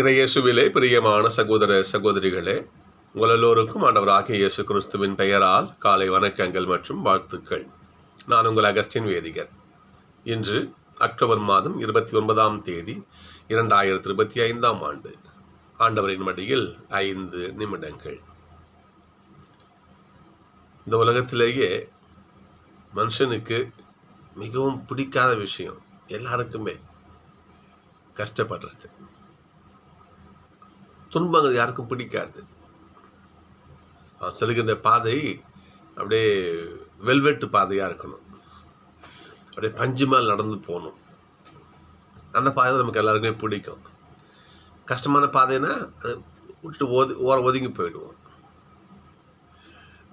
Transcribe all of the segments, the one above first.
இறையேசுவிலே பிரியமான சகோதர சகோதரிகளே உங்கள் எல்லோருக்கும் ஆண்டவராகிய இயேசு கிறிஸ்துவின் பெயரால் காலை வணக்கங்கள் மற்றும் வாழ்த்துக்கள். நான் உங்கள் அகஸ்டின் வேதிகர். இன்று அக்டோபர் மாதம் இருபத்தி ஒன்பதாம் தேதி இரண்டாயிரத்தி இருபத்தி ஐந்தாம் ஆண்டு. ஆண்டவரின் மடியில் ஐந்து நிமிடங்கள். இந்த உலகத்திலேயே மனுஷனுக்கு மிகவும் பிடிக்காத விஷயம் எல்லாருக்குமே கஷ்டப்படுறது. துன்பங்கள் யாருக்கும் பிடிக்காது. அவன் செல்கின்ற பாதை அப்படியே வெல்வெட்டு பாதையாக இருக்கணும். அப்படியே பஞ்சு மேல் நடந்து போகணும். அந்த பாதை நமக்கு எல்லாருக்குமே பிடிக்கும். கஷ்டமான பாதைன்னா அது விட்டு ஒது ஓர ஒதுங்கி போயிடுவோம்.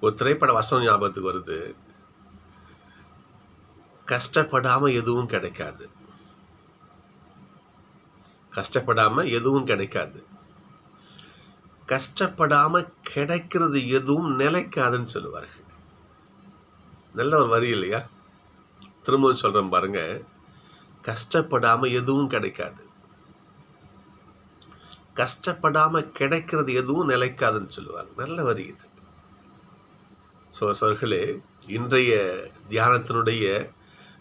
ஒரு திரைப்பட வசனம் ஞாபகத்துக்கு வருது. கஷ்டப்படாமல் எதுவும் கிடைக்காது. கஷ்டப்படாமல் எதுவும் கிடைக்காது. கஷ்டப்படாம கிடைக்கிறது எதுவும் நிலைக்காதுன்னு சொல்லுவார்கள். நல்ல ஒரு வரி இல்லையா? திரும்பவும் சொல்றேன் பாருங்க. கஷ்டப்படாம எதுவும் கிடைக்காது. கஷ்டப்படாம கிடைக்கிறது எதுவும் நிலைக்காதுன்னு சொல்லுவாங்க. நல்ல வரி இது. ஸோ சோர்களே இன்றைய தியானத்தினுடைய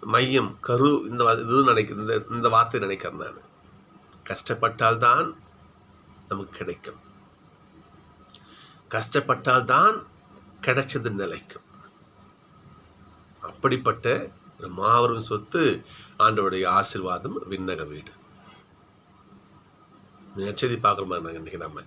மையம் கரு இந்த இது நினைக்கிற இந்த இந்த வார்த்தை நினைக்கிறேன் நான். கஷ்டப்பட்டால்தான் நமக்கு கிடைக்கும். கஷ்டப்பட்டால்தான் கிடைச்சது நிலைக்கும். அப்படிப்பட்ட ஒரு மாபெரும் சொத்து ஆண்டவருடைய ஆசிர்வாதம் விண்ணக வீடு. நச்சதி பார்க்குற மாதிரி நாங்கள் இன்னைக்கு நம்ம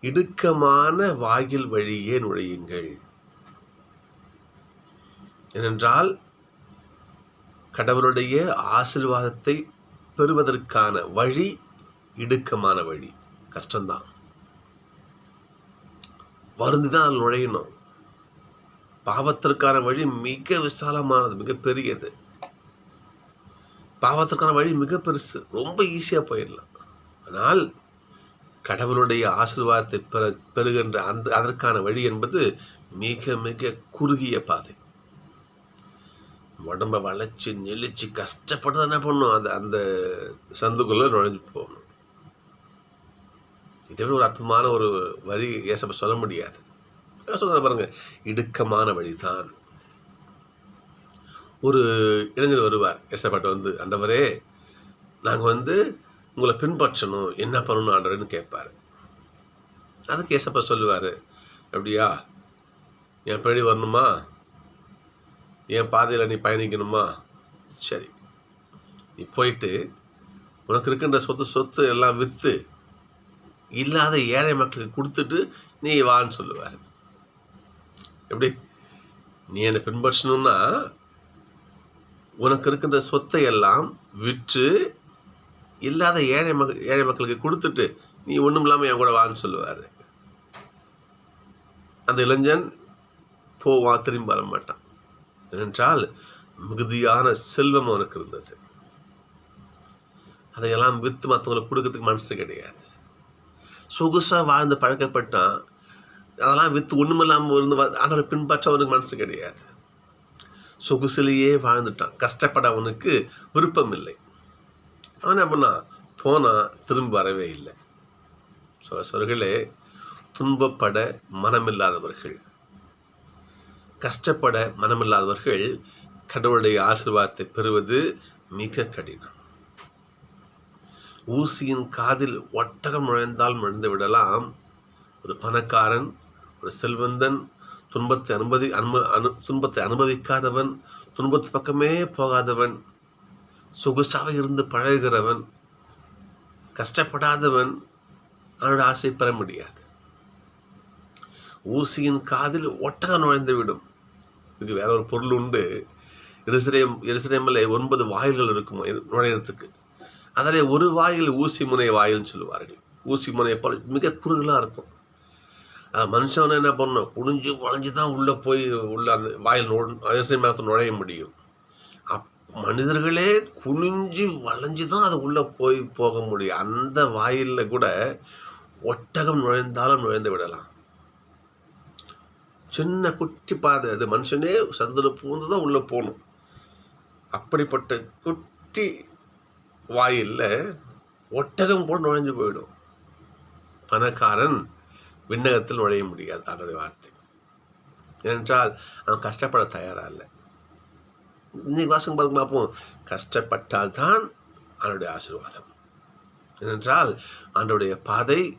இடுக்கமான வாயில் வழியே நுழையுங்கள்? ஏனென்றால் கடவுளுடைய ஆசிர்வாதத்தை பெறுவதற்கான வழி இடுக்கமான வழி. கஷ்டம்தான். வருந்து தான் அதில் நுழையணும். பாவத்திற்கான வழி மிக விசாலமானது மிக பெரியது. பாவத்திற்கான வழி மிக பெருசு ரொம்ப ஈஸியாக போயிடலாம். ஆனால் கடவுளுடைய ஆசீர்வாதத்தை பெற பெறுகின்ற அந்த அதற்கான வழி என்பது மிக மிக குறுகிய பாதை. உடம்ப வளைச்சு நெளிச்சு கஷ்டப்பட்டு தான் என்ன பண்ணும்? அந்த அந்த சந்துக்குள்ளே நுழைஞ்சு போகணும். இதை விட ஒரு அற்புதமான ஒரு வரி ஏசப்ப சொல்ல முடியாது. சொல்கிற பாருங்க இடுக்கமான வழிதான். ஒரு இளைஞர் வருவார் ஏசப்பாட்ட வந்து அந்தவரே நாங்கள் வந்து உங்களை பின்பற்றணும் என்ன பண்ணணும் ஆண்டவர்னு கேட்பாரு. அதுக்கு ஏசப்பா சொல்லுவார் அப்படியா? என் பின்னாடி வரணுமா? என் பாதையில் நீ பயணிக்கணுமா? சரி நீ போயிட்டு உனக்கு இருக்கின்ற சொத்து சொத்து எல்லாம் விற்று இல்லாத ஏழை மக்களுக்கு கொடுத்துட்டு நீ வான்னு சொல்லுவார். எப்படி? நீ என்னை பின்பற்றணும்னா உனக்கு இருக்கின்ற சொத்தை எல்லாம் விற்று இல்லாத ஏழை மக்கள் ஏழை மக்களுக்கு கொடுத்துட்டு நீ ஒன்றும் இல்லாமல் என் கூட வான்னு சொல்லுவார். அந்த இளைஞன் போவான் திரும்பி வர மாட்டான். ஏனென்றால் மிகுதியான செல்வம் அவனுக்கு இருந்தது. அதையெல்லாம் விற்று மற்றவங்களுக்கு கொடுக்கறதுக்கு மனசு கிடையாது. சொகுசாக வாழ்ந்து பழக்கப்பட்டான் அதெல்லாம் வித்து ஒன்றுமில்லாமல் இருந்து ஆனால் பின்பற்ற அவனுக்கு மனசு கிடையாது. சொகுசிலேயே வாழ்ந்துட்டான். கஷ்டப்பட அவனுக்கு விருப்பம் இல்லை அவன் என்ன பண்ணான்? போனான் திரும்பி வரவே இல்லை. ஸோ துன்பப்பட மனமில்லாதவர்கள் கஷ்டப்பட மனமில்லாதவர்கள் கடவுளுடைய ஆசிர்வாதத்தை பெறுவது மிக கடினம். ஊசியின் காதில் ஒட்டகம் நுழைந்தால் நுழைந்து விடலாம். ஒரு பணக்காரன் ஒரு செல்வந்தன் துன்பத்தை அனுமதி அனும அனு துன்பத்தை அனுபவிக்காதவன் துன்பத்து பக்கமே போகாதவன் சொகுசாக இருந்து பழகுகிறவன் கஷ்டப்படாதவன் அவனோட ஆசை பெற முடியாது. ஊசியின் காதில் ஒட்டகம் நுழைந்து விடும். இதுக்கு வேற ஒரு பொருள் உண்டு. எருசலேம் எருசலேமில் ஒன்பது வாயில்கள் இருக்கும் நுழையிறதுக்கு? அதில் ஒரு வாயில் ஊசி முனை வாயில்னு சொல்லுவார்கள். ஊசி முனை போல மிக குறுகலாக இருக்கும். அது மனுஷன் என்ன பண்ணணும்? குனிஞ்சு வளைஞ்சு தான் உள்ளே போய் உள்ள அந்த வாயில் நு எருசலேம் நுழைய முடியும். அப் மனிதர்களே குனிஞ்சு வளைஞ்சு தான் அது உள்ளே போய் போக முடியும். அந்த வாயிலில் கூட ஒட்டகம் நுழைந்தாலும் நுழைந்து விடலாம். சின்ன குட்டி பாதை. அது மனுஷனே சந்தில் பூந்து தான் உள்ளே போகணும். அப்படிப்பட்ட குட்டி வாயில்ல ஒட்டகம் கூட நுழைஞ்சு போயிடும். பணக்காரன் விண்ணகத்தில் நுழைய முடியாது அவருடைய வார்த்தை. ஏனென்றால் அவன் கஷ்டப்பட தயாராக இல்லை. இன்னைக்கு வாசகம் பார்க்க பார்ப்போம். கஷ்டப்பட்டால் தான் அவனுடைய ஆசீர்வாதம். ஏனென்றால் ஆண்டவருடைய பாதை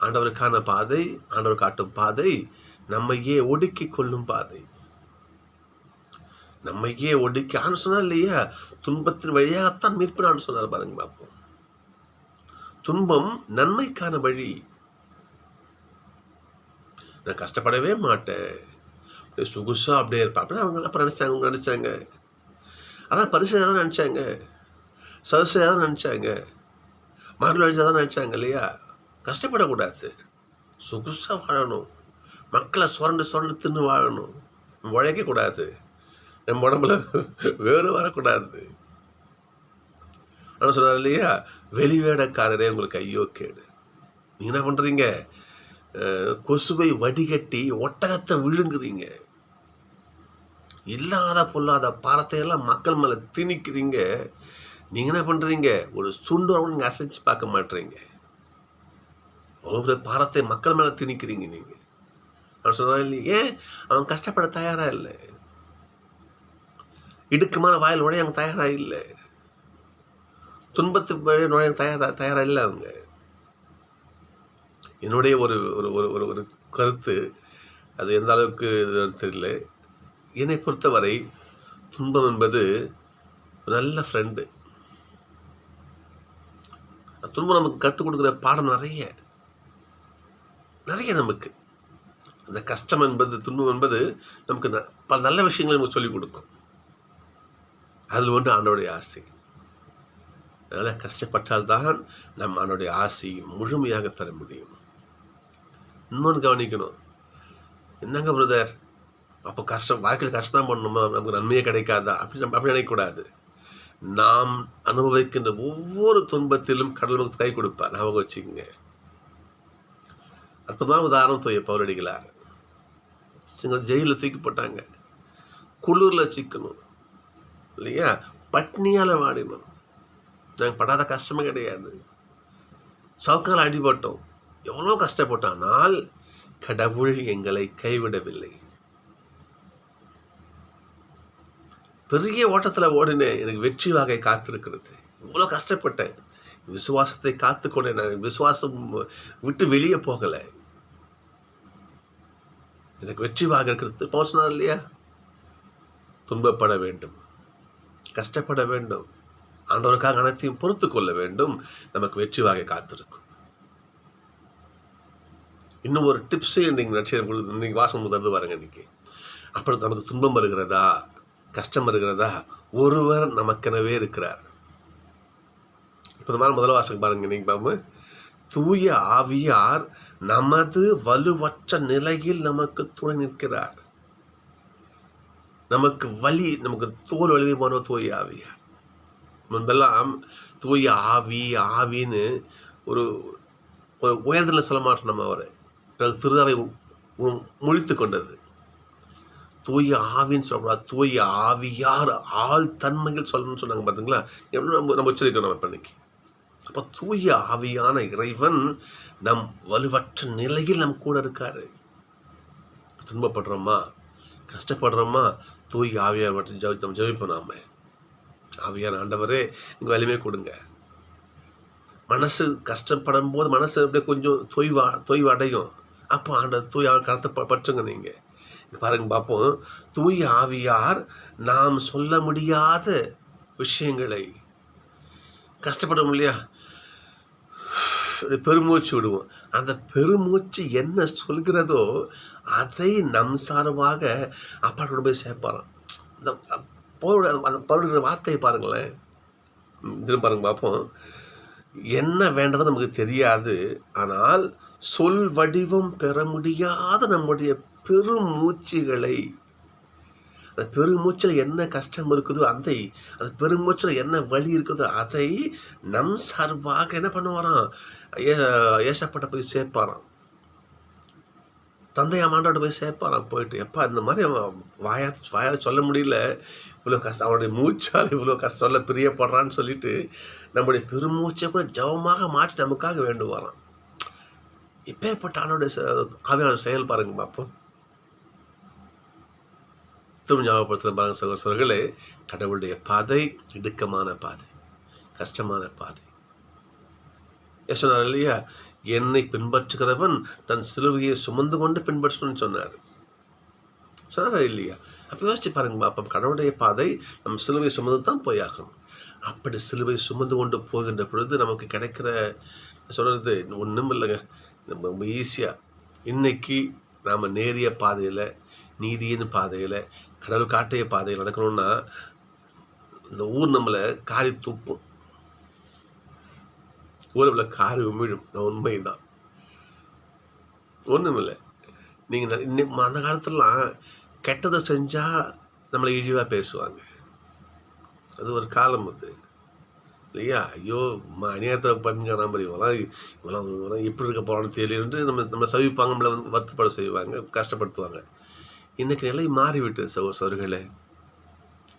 ஆண்டவருக்கான பாதை ஆண்டவர் காட்டும் பாதை நம்மையே ஒடுக்கி கொள்ளும் பாதை. நம்மையே ஒடுக்கி சொன்னார் இல்லையா? துன்பத்தின் வழியாகத்தான் மீட்பினான்னு சொன்னார் பாருங்க பார்ப்போம் துன்பம் நன்மைக்கான வழி. நான் கஷ்டப்படவே மாட்டேன். சுகுசா சொகுசா அப்படியே இருப்பேன். அப்படி அவங்க அப்போ நினச்சாங்க அவங்க நினச்சாங்க. அதான் பரிசு தான் நினச்சாங்க. சரசையாக தான் நினச்சாங்க. மகள் அழிச்சா தான் நினச்சாங்க இல்லையா? கஷ்டப்படக்கூடாது. சொகுசாக வாழணும். மக்களை சுரண்டு சுரண்டு தின்னு வாழணும். உழைக்கக்கூடாது. நம்ம உடம்புல வேறு வரக்கூடாது. ஆனால் சொன்னார் இல்லையா? வெளிவேடக்காரரே உங்களுக்கு ஐயோ கேடு. நீங்கள் என்ன பண்ணுறீங்க கொசுவை வடிகட்டி ஒட்டகத்தை விழுங்குறீங்க. இல்லாத பொல்லாத பாரத்தையெல்லாம் மக்கள் மேலே திணிக்கிறீங்க. நீங்கள் என்ன பண்ணுறீங்க ஒரு சுண்டு நீங்கள் அசைச்சு பார்க்க மாட்டீங்க. ஒவ்வொரு பாரத்தை மக்கள் மேலே திணிக்கிறீங்க நீங்கள் அவன் சொல்கிறான் இல்லையே? ஏன் அவன் கஷ்டப்பட தயாராக இல்லை. இடுக்கமான வாயில் நுழைய அவங்க தயாராக இல்லை. துன்பத்து வழி நுழைய தயாரா தயாராக இல்லை அவங்க. என்னுடைய ஒரு ஒரு ஒரு ஒரு ஒரு கருத்து அது எந்த அளவுக்கு இதுன்னு தெரியல. என்னை பொறுத்தவரை துன்பம் என்பது நல்ல ஃப்ரெண்டு துன்பம் நமக்கு கற்றுக் கொடுக்குற பாடம் நிறைய. நிறைய நமக்கு. அந்த கஷ்டம் என்பது துன்பம் என்பது நமக்கு ந- பல நல்ல விஷயங்களை நமக்கு சொல்லிக் கொடுக்கும். அதில் ஒன்று ஆண்டோடைய ஆசை. அதனால் கஷ்டப்பட்டால்தான் நம்ம அவனுடைய ஆசை முழுமையாக பெற முடியும். இன்னொன்று கவனிக்கணும். என்னங்க பிரதர் அப்போ கஷ்டம் வாழ்க்கையில் கஷ்டம் தான் பண்ணணுமா? நமக்கு நன்மையே கிடைக்காதா? அப்படி நம்ம அப்படி நினைக்கக்கூடாது. நாம் அனுபவிக்கின்ற ஒவ்வொரு துன்பத்திலும் கடவுள் நமக்கு கை கொடுப்பார். ஞாபகம் வச்சுக்கோங்க. அப்போதான் உதாரணம் தோய பௌரடிகளார் ஜெயிலில் தூக்கி போட்டாங்க. குளிரில் சிக்கணும். இல்லையா? பட்னியால் வாடினோம். நாங்கள் படாத கஷ்டமே கிடையாது. சவுக்கால் அடிபட்டோம். எவ்வளோ கஷ்டப்பட்டானால் கடவுள் எங்களை கைவிடவில்லை. பெரிய ஓட்டத்தில் ஓடினேன் எனக்கு வெற்றி வாகை காத்திருக்கிறது. இவ்வளோ கஷ்டப்பட்டேன். விசுவாசத்தை காத்துக்கொண்டே நான் விசுவாசம் விட்டு வெளியே போகலை. எனக்கு வெற்றி வாக இருக்கிறது. பவுல் சொன்னார் இல்லையா? துன்பப்பட வேண்டும். கஷ்டப்பட வேண்டும். ஆண்டவருக்காக அனைத்தையும் பொறுத்து கொள்ள வேண்டும். நமக்கு வெற்றி வாகை காத்திருக்கும். இன்னும் ஒரு டிப்ஸே நீங்கள் நட்சத்திரம் இன்னைக்கு வாசம் முதல்ந்து பாருங்க இன்னைக்கு. அப்புறம் நமக்கு துன்பம் வருகிறதா? கஷ்டம் வருகிறதா? ஒருவர் நமக்கெனவே இருக்கிறார். இப்போது முதல் வாசகம் பாருங்க நீங்க பாம்பு தூய ஆவியார் நமது வலுவற்ற நிலையில் நமக்கு துணை நிற்கிறார். நமக்கு வலி நமக்கு தோல் வலிமை போன தூய ஆவியா முன்பெல்லாம் தூய ஆவி ஆவின்னு ஒரு ஒரு உயர்தல சொல்ல மாட்டோம் நம்ம அவர். திருநாவை முழித்து கொண்டது. தூய ஆவின்னு சொல்லக்கூடாது. தூய ஆவியார் ஆள் தன்மையில் சொல்லணும்னு சொன்னாங்க பார்த்தீங்களா எவ்வளோ நம்ம நம்ம உச்சரிக்கணும் நம்ம இப்போ இன்னைக்கு அப்போ தூய ஆவியான இறைவன் நம் வலுவற்ற நிலையில் நம் கூட இருக்காரு. துன்பப்படுறோமா? கஷ்டப்படுறோமா? தூய் ஆவியார் மட்டும் ஜெபி நம்ம ஜெபிப்போம் நாம. ஆவியான ஆண்டவரே இங்கே வலிமை கொடுங்க. மனசு கஷ்டப்படும் போது மனசு அப்படியே கொஞ்சம் தொய்வா தொய்வு அடையும் அப்போ ஆண்ட தூய் ஆவி கருத்தை பற்றுங்க நீங்கள் பாருங்க பார்ப்போம். தூய் ஆவியார் நாம் சொல்ல முடியாத விஷயங்களை. கஷ்டப்படும் இல்லையா? பெருமூச்சு விடுவோம். அந்த பெருமூச்சு என்ன சொல்கிறதோ அதை நம் சார்பாக அப்பாட்டோட போய் சேர்ப்பாராம். அந்த போருடைய அந்த பருடைய வார்த்தையை பாருங்களேன். திரும்ப பாருங்க பார்ப்போம். என்ன வேண்டதோ நமக்கு தெரியாது. ஆனால் சொல் வடிவம் பெற முடியாத நம்முடைய பெருமூச்சுகளை அந்த பெருமூச்சில் என்ன கஷ்டம் இருக்குதோ அதை அந்த பெருமூச்சில் என்ன வலி இருக்குதோ அதை நம் சார்பாக என்ன பண்ணுவாராம்? ஏசப்பட்ட போய் சேர்ப்பாராம். தந்தை ஆமாண்டோட போய் சேர்ப்பாரான் போயிட்டு எப்பா இந்த மாதிரி அவன் வாயா வாயால் சொல்ல முடியல. இவ்வளோ கஷ்டம் அவனுடைய மூச்சால் இவ்வளோ கஷ்டம்ல பிரியப்படுறான்னு சொல்லிட்டு நம்முடைய பெருமூச்சை கூட ஜவமாக மாற்றி நமக்காக வேண்டுவாரான் இப்பேற்பட்ட அவனுடைய ஆவியான செயல் பாருங்க பார்ப்போம் திரும்ப ஞாபகப்படுத்துகிற பாருங்க சகோசரர்களே கடவுளுடைய பாதை இடுக்கமான பாதை கஷ்டமான பாதை. ஏன் சொன்னார் இல்லையா? என்னை பின்பற்றுகிறவன் தன் சிலுவையை சுமந்து கொண்டு பின்பற்றணும்னு சொன்னார். சொன்னாரா இல்லையா? அப்போ யோசிச்சு பாருங்கம்மா அப்போ கடவுளுடைய பாதை நம் சிலுவை சுமந்து தான் போயாகணும் அப்படி சிலுவை சுமந்து கொண்டு போகின்ற பொழுது நமக்கு கிடைக்கிற சொல்கிறது ஒன்றும் இல்லைங்க. நம்ம ரொம்ப ஈஸியாக இன்னைக்கு நாம் நேரிய பாதையில் நீதியின் பாதையில் கடவுள் காட்டிய பாதையில் நடக்கணும்னா இந்த ஊர் நம்மளை காரி துப்பும் ஊரில் காரி உமிழும் உண்மைதான். ஒன்றுமில்லை நீங்கள் இன்னும் அந்த காலத்துலலாம் கெட்டதை செஞ்சால் நம்மளை இழிவாக பேசுவாங்க. அது ஒரு காலம் அது. இல்லையா? ஐயோ அநியாயத்தை பண்ணுங்க மாதிரி இவெல்லாம் இவெல்லாம் இவெல்லாம் எப்படி இருக்க போகிறான்னு தெரியலன்ட்டு நம்ம நம்ம சவிப்பாங்க நம்மளை வந்து வருத்தப்பட செய்வாங்க கஷ்டப்படுத்துவாங்க. இன்றைக்கி நிலை மாறிவிட்டு சகோ சவர்களே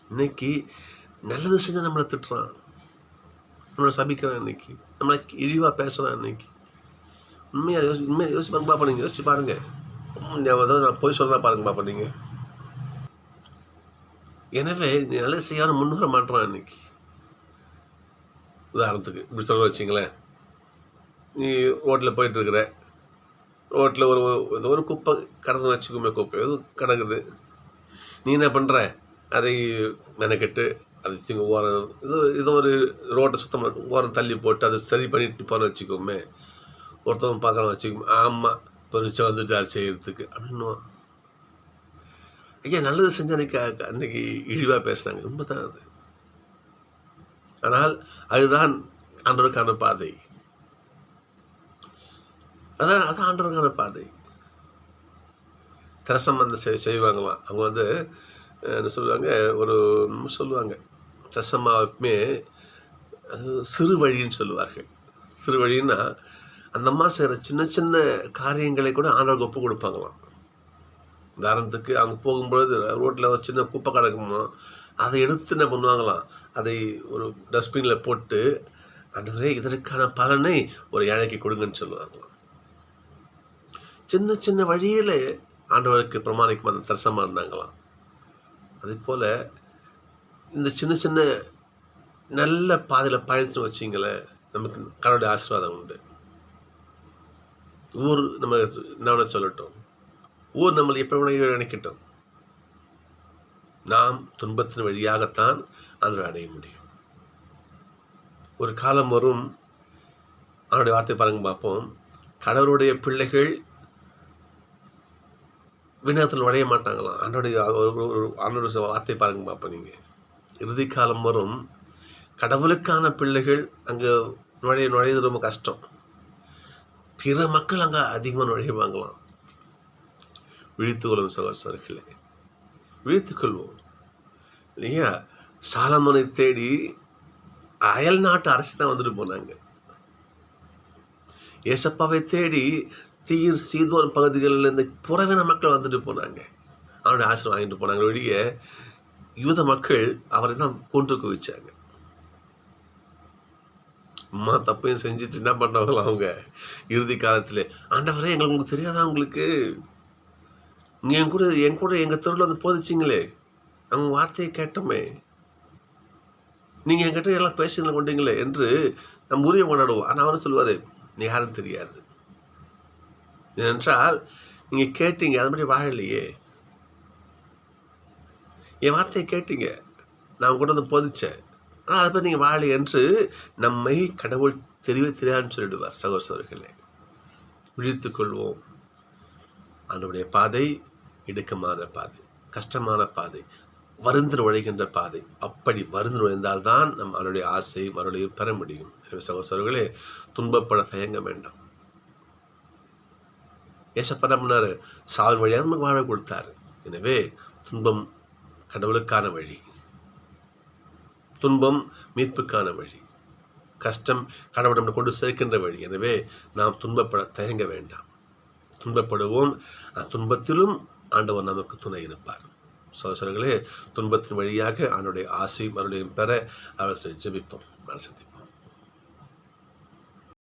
இன்னைக்கு நல்லது செஞ்சால் நம்மளை திட்டுறான். நம்மளை சபிக்கிறான் இன்னைக்கு. நம்மளை இழிவாக பேசுகிறோம் இன்னைக்கு. உண்மையாக யோசி உண்மையாக யோசிச்சு பாருங்க பாப்பா நீங்கள் யோசிச்சு பாருங்கள் ஏதாவது நான் போய் சொல்கிறா பாருங்க பாப்பா நீங்கள் எனவே நீ நல்லது செய்யாத முன் வர மாட்டேறான் இன்னைக்கு. உதாரணத்துக்கு இப்படி சொல்ல வச்சிங்களேன் நீ ரோட்டில் போயிட்டுருக்குற. ரோட்டில் ஒரு ஒரு குப்பை கடந்து வச்சுக்கோமே குப்பை எதுவும் கிடக்குது. நீ என்ன பண்ணுற அதை மெனக்கெட்டு அது திங்க ஓரம் இது இது ஒரு ரோட்டை சுத்தம் பண்ண- ஓரம் தள்ளி போட்டு அதை சரி பண்ணிட்டு போன வச்சுக்கோமே. ஒருத்தவங்க பார்க்கலாம் வச்சுக்கோமே. ஆமாம் பெருசாக வந்துட்டார் செய்யறதுக்கு அப்படின்னுவான் ஐயா நல்லது செஞ்ச அன்னைக்கு அன்னைக்கு இழிவாக பேசுனாங்க. ரொம்ப தான் அது. ஆனால் அதுதான் ஆண்டவருக்கான பாதை. அதான் அதான் ஆண்டவருக்கான பாதை. திரசம் அந்த செய் செய்வாங்களாம். அவங்க வந்து என்ன சொல்லுவாங்க? ஒரு சொல்லுவாங்க? திரசமாவுக்குமே அது சிறு வழின்னு சொல்லுவார்கள். சிறு வழின்னா அந்த அம்மா செய்கிற சின்ன சின்ன காரியங்களை கூட ஆண்டவருக்கு ஒப்பு கொடுப்பாங்களாம். உதாரணத்துக்கு அங்கே போகும்பொழுது ரோட்டில் ஒரு சின்ன குப்பை கிடக்குமோ அதை எடுத்து என்ன பண்ணுவாங்களாம்? அதை ஒரு டஸ்ட்பினில் போட்டு அன்றே இதற்கான பலனை ஒரு ஏழைக்கு கொடுங்கன்னு சொல்லுவாங்களாம். சின்ன சின்ன வழியில் ஆண்டவருக்கு பிரமாணிக்கமான தரிசனமாக இருந்தாங்களாம். அதே போல் இந்த சின்ன சின்ன நல்ல பாதையில் பயணித்து வச்சிங்களேன் நமக்கு கடவுளுடைய ஆசீர்வாதம் உண்டு. ஊர் நம்ம என்ன சொல்லட்டும். ஊர் நம்மளை எப்படி வேணா நினைக்கட்டும் நாம் துன்பத்தின் வழியாகத்தான் ஆண்டவரை அடைய முடியும். ஒரு காலம் வரும் அவனுடைய வார்த்தை பாருங்க பார்ப்போம். கடவுளுடைய பிள்ளைகள் விண்ணகத்தில் நுழைய மாட்டாங்களாம். அன்றைய ஒரு ஒரு வார்த்தை பாருங்க பார்ப்போம் நீங்கள் இறுதி காலம் வரும். கடவுளுக்கான பிள்ளைகள் அங்கே நுழைய நுழையிறது ரொம்ப கஷ்டம். பிற மக்கள் அங்கே அதிகமாக நுழைவாங்களாம். விழித்துக்கொள்ளும் சகோதரர்களே விழித்துக்கொள்வோம். இல்லையா? சாலமனை தேடி அயல் நாட்டு அரசு தான் வந்துட்டு போனாங்க. ஏசப்பாவை தேடி தீர் சீதோன் பகுதிகளில் இருந்து புறவின மக்கள் வந்துட்டு போனாங்க. அவனுடைய ஆசிரம் வாங்கிட்டு போனாங்க. வெளியே யூத மக்கள் அவரை தான் கொண்டு குவிச்சாங்க அம்மா தப்பையும் செஞ்சுட்டு என்ன பண்ணவங்களா அவங்க? இறுதி காலத்தில். ஆண்டவரே எங்களுக்கு உங்களுக்கு தெரியாதா உங்களுக்கு? நீங்கள் என் கூட என் கூட எங்கள் தெருவில் வந்து போதிச்சிங்களே. அவங்க வார்த்தையை கேட்டோமே. நீங்கள் என்கிட்ட எல்லாம் பேசுங்களை கொண்டீங்களே என்று நம் உரிய கொண்டாடுவோம். ஆனால் அவரும் சொல்லுவார் நீ யாரும் தெரியாது. ஏனென்றால் நீங்கள் கேட்டீங்க அது மாதிரி வாழலையே. என் வார்த்தையை கேட்டீங்க. நான் கூட வந்து போதிச்சேன். ஆனால் அதை பற்றி நீங்கள் வாழ என்று நம்மை கடவுள் தெரியவே தெரியாதுன்னு சொல்லிடுவார் சகோசரர்களே விழித்து கொள்வோம். அதனுடைய பாதை இடுக்கமான பாதை கஷ்டமான பாதை வருந்து நுழைகின்ற பாதை. அப்படி வருந்து நுழைந்தால்தான் நம் அவருடைய ஆசை மறுபடியும் பெற முடியும். சகோசரர்களே துன்பப்பட தயங்க வேண்டாம். ஏசப்பட முன்னாரு சாவு வழியாக நமக்கு வாழ கொடுத்தாரு. எனவே துன்பம் கடவுளுக்கான வழி. துன்பம் மீட்புக்கான வழி. கஷ்டம் கடவுளம் கொண்டு சேர்க்கின்ற வழி. எனவே நாம் துன்பப்பட தயங்க வேண்டாம். துன்பப்படுவோம். துன்பத்திலும் ஆண்டவர் நமக்கு துணை இருப்பார். சோசர்களே துன்பத்தின் வழியாக அவனுடைய ஆசை மறுபடியும் பெற அவர்களை ஜெபிப்போம். மனசத்தை